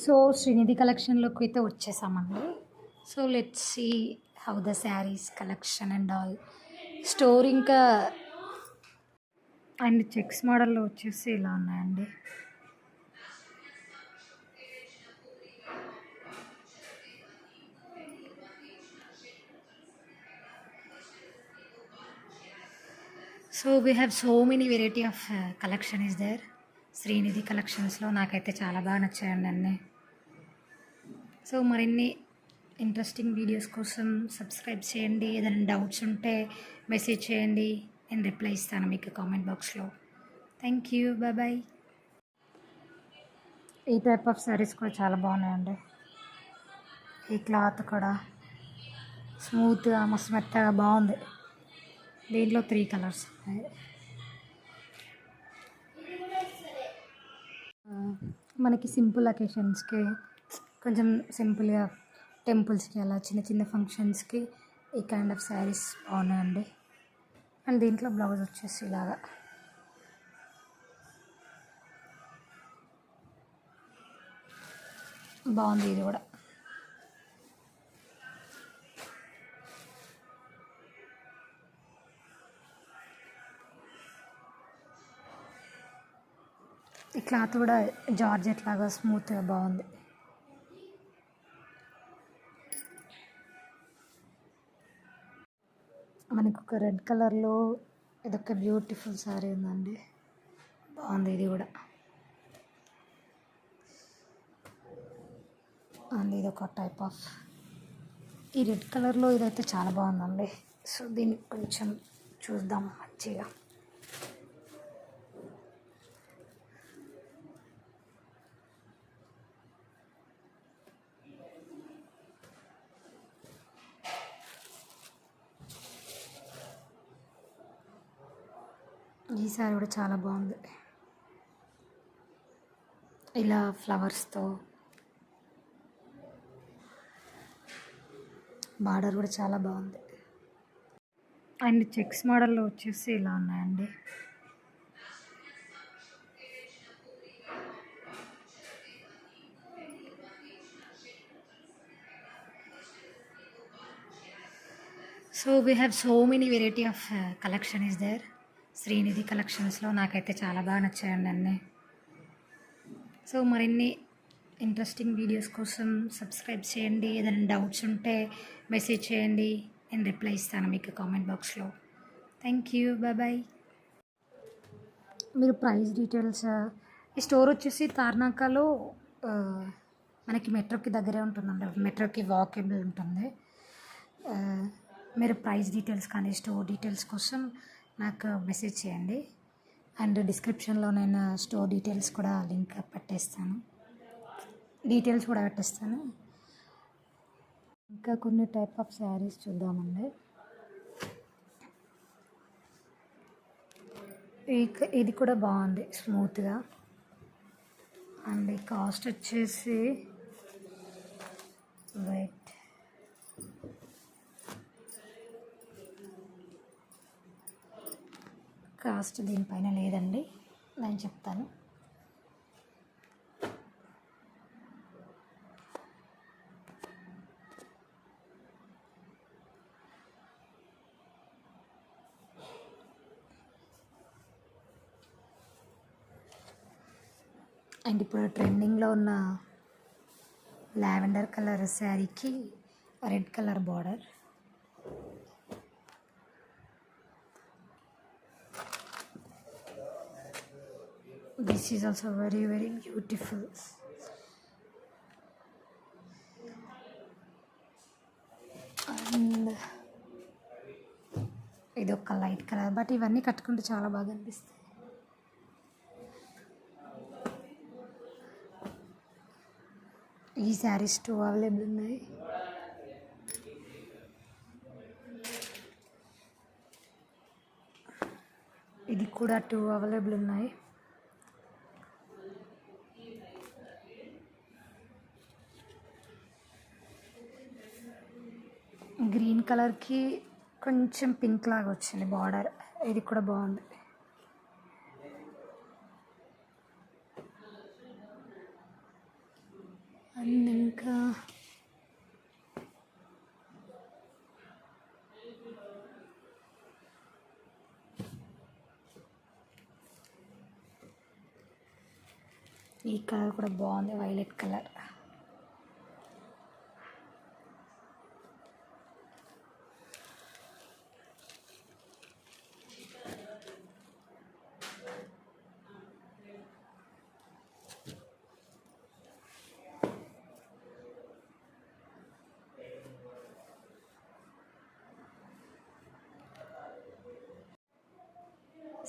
So Srinidhi కలెక్షన్లోకి అయితే వచ్చేసామండి. So let see how the saris collection and all store ఇంకా అండ్ చెక్స్ మోడల్లో వచ్చేసి ఇలా ఉన్నాయండి. So we have so many variety of collection is there Srinidhi కలెక్షన్స్లో నాకైతే చాలా బాగా నచ్చాయండి అన్నీ. సో మరిన్ని ఇంట్రెస్టింగ్ వీడియోస్ కోసం సబ్స్క్రైబ్ చేయండి. ఏదైనా డౌట్స్ ఉంటే మెసేజ్ చేయండి. నేను రిప్లై ఇస్తాను మీకు కామెంట్ బాక్స్లో. Thank you. Bye bye. ఈ టైప్ ఆఫ్ శారీస్ కూడా చాలా బాగున్నాయండి. ఈ క్లాత్ కూడా స్మూత్గా మస్తు మెత్తగా బాగుంది. దీంట్లో త్రీ కలర్స్ ఉన్నాయి ఆ, మనకి సింపుల్ అకేషన్స్కి కొంచెం సింపుల్గా టెంపుల్స్కి అలా చిన్న చిన్న ఫంక్షన్స్కి ఈ కైండ్ ఆఫ్ శారీస్ బాగున్నాయండి. అండ్ దీంట్లో బ్లౌజ్ వచ్చేసి ఇలాగా. బాగుంది ఇది కూడా. ఈ క్లాత్ కూడా జార్జెట్ లాగా స్మూత్గా బాగుంది. మనకు ఒక రెడ్ కలర్లో ఇదొక బ్యూటిఫుల్ శారీ ఉందండి. బాగుంది ఇది కూడా. అండ్ ఇది ఒక టైప్ ఆఫ్ ఈ రెడ్ కలర్లో ఇదైతే చాలా బాగుందండి. సో దీన్ని కొంచెం చూద్దాం మంచిగా. ఈ సారీ కూడా చాలా బాగుంది. ఇలా ఫ్లవర్స్తో బార్డర్ కూడా చాలా బాగుంది. అండ్ చెక్స్ మోడల్లో వచ్చేసి ఇలా ఉన్నాయండి. So we have so many variety of collection is there Srinidhi కలెక్షన్స్లో నాకైతే చాలా బాగా నచ్చాయండి అన్నీ. సో మరిన్ని ఇంట్రెస్టింగ్ వీడియోస్ కోసం సబ్స్క్రైబ్ చేయండి. ఏదైనా డౌట్స్ ఉంటే మెసేజ్ చేయండి. నేను రిప్లై ఇస్తాను మీకు కామెంట్ బాక్స్లో. Thank you. బాయ్ బాయ్ మీరు ప్రైస్ డీటెయిల్స్ ఈ స్టోర్ వచ్చేసి తార్నాకలో మనకి మెట్రోకి దగ్గరే ఉంటుందండి. మెట్రోకి వాకేబుల్ ఉంటుంది. మీరు ప్రైస్ డీటెయిల్స్ కానీ స్టోర్ డీటెయిల్స్ కోసం నాకు మెసేజ్ చేయండి. అండ్ డిస్క్రిప్షన్లో నేను స్టోర్ డీటెయిల్స్ కూడా లింక్ పెట్టేస్తాను. డీటెయిల్స్ కూడా పెట్టేస్తాను. ఇంకా కొన్ని టైప్ ఆఫ్ శారీస్ చూద్దామండి. ఇది కూడా బాగుంది స్మూత్గా అండ్ కాస్ట్ వచ్చేసి వెయిట్ కాస్ట్ దీనిపైన లేదండి. నేను చెప్తాను. అండ్ ఇప్పుడు ట్రెండింగ్లో ఉన్న లావెండర్ కలర్ శారీకి red colour border. This is also very very beautiful and ఇది ఒక లైట్ కలర్ బట్ ఇవన్నీ కట్టుకుంటే చాలా బాగా అనిపిస్తాయి. ఈ శారీస్ టూ అవైలబుల్ ఉన్నాయి. ఇది కూడా టూ అవైలబుల్ ఉన్నాయి. గ్రీన్ కలర్కి కొంచెం పింక్ లాగా వచ్చింది బార్డర్. ఇది కూడా బాగుంది. అండ్ ఇంకా ఈ కలర్ కూడా బాగుంది వైలెట్ కలర్.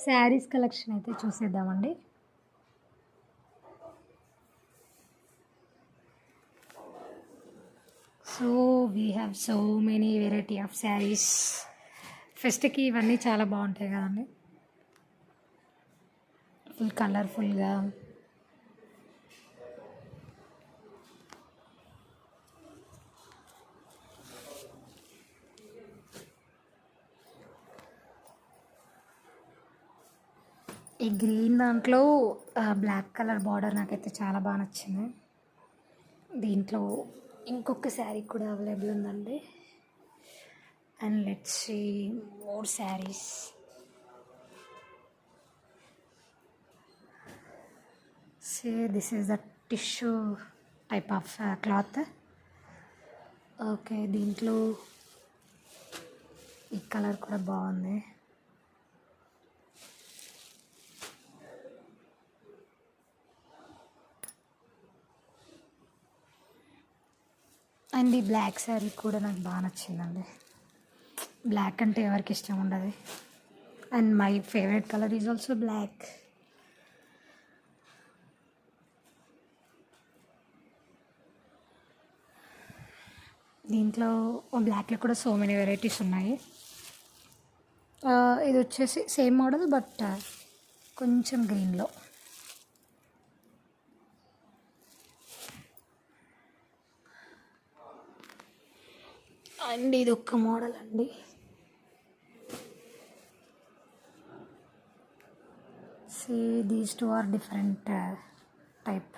శారీస్ కలెక్షన్ అయితే చూసేద్దామండి. So we have so many variety of saris ఫెస్ట్కి ఇవన్నీ చాలా బాగుంటాయి కదండి. ఫుల్ కలర్ఫుల్గా ఈ గ్రీన్ దాంట్లో బ్లాక్ కలర్ బార్డర్ నాకైతే చాలా బాగా నచ్చింది. దీంట్లో ఇంకొక శారీ కూడా అవైలబుల్ ఉందండి. And let's see more saris. Say this is the tissue type of cloth okay దీంట్లో ఈ కలర్ కూడా బాగుంది. అండ్ ఈ బ్లాక్ శారీ కూడా నాకు బాగా నచ్చిందండి. బ్లాక్ అంటే ఎవరికి ఇష్టం ఉండదు. And my favourite colour is also black. దీంట్లో బ్లాక్లో కూడా సో మెనీ వెరైటీస్ ఉన్నాయి. ఇది వచ్చేసి సేమ్ మోడల్ బట్ కొంచెం గ్రీన్లో అండి ఇది ఒక్క మోడల్ అండి. See these two are different type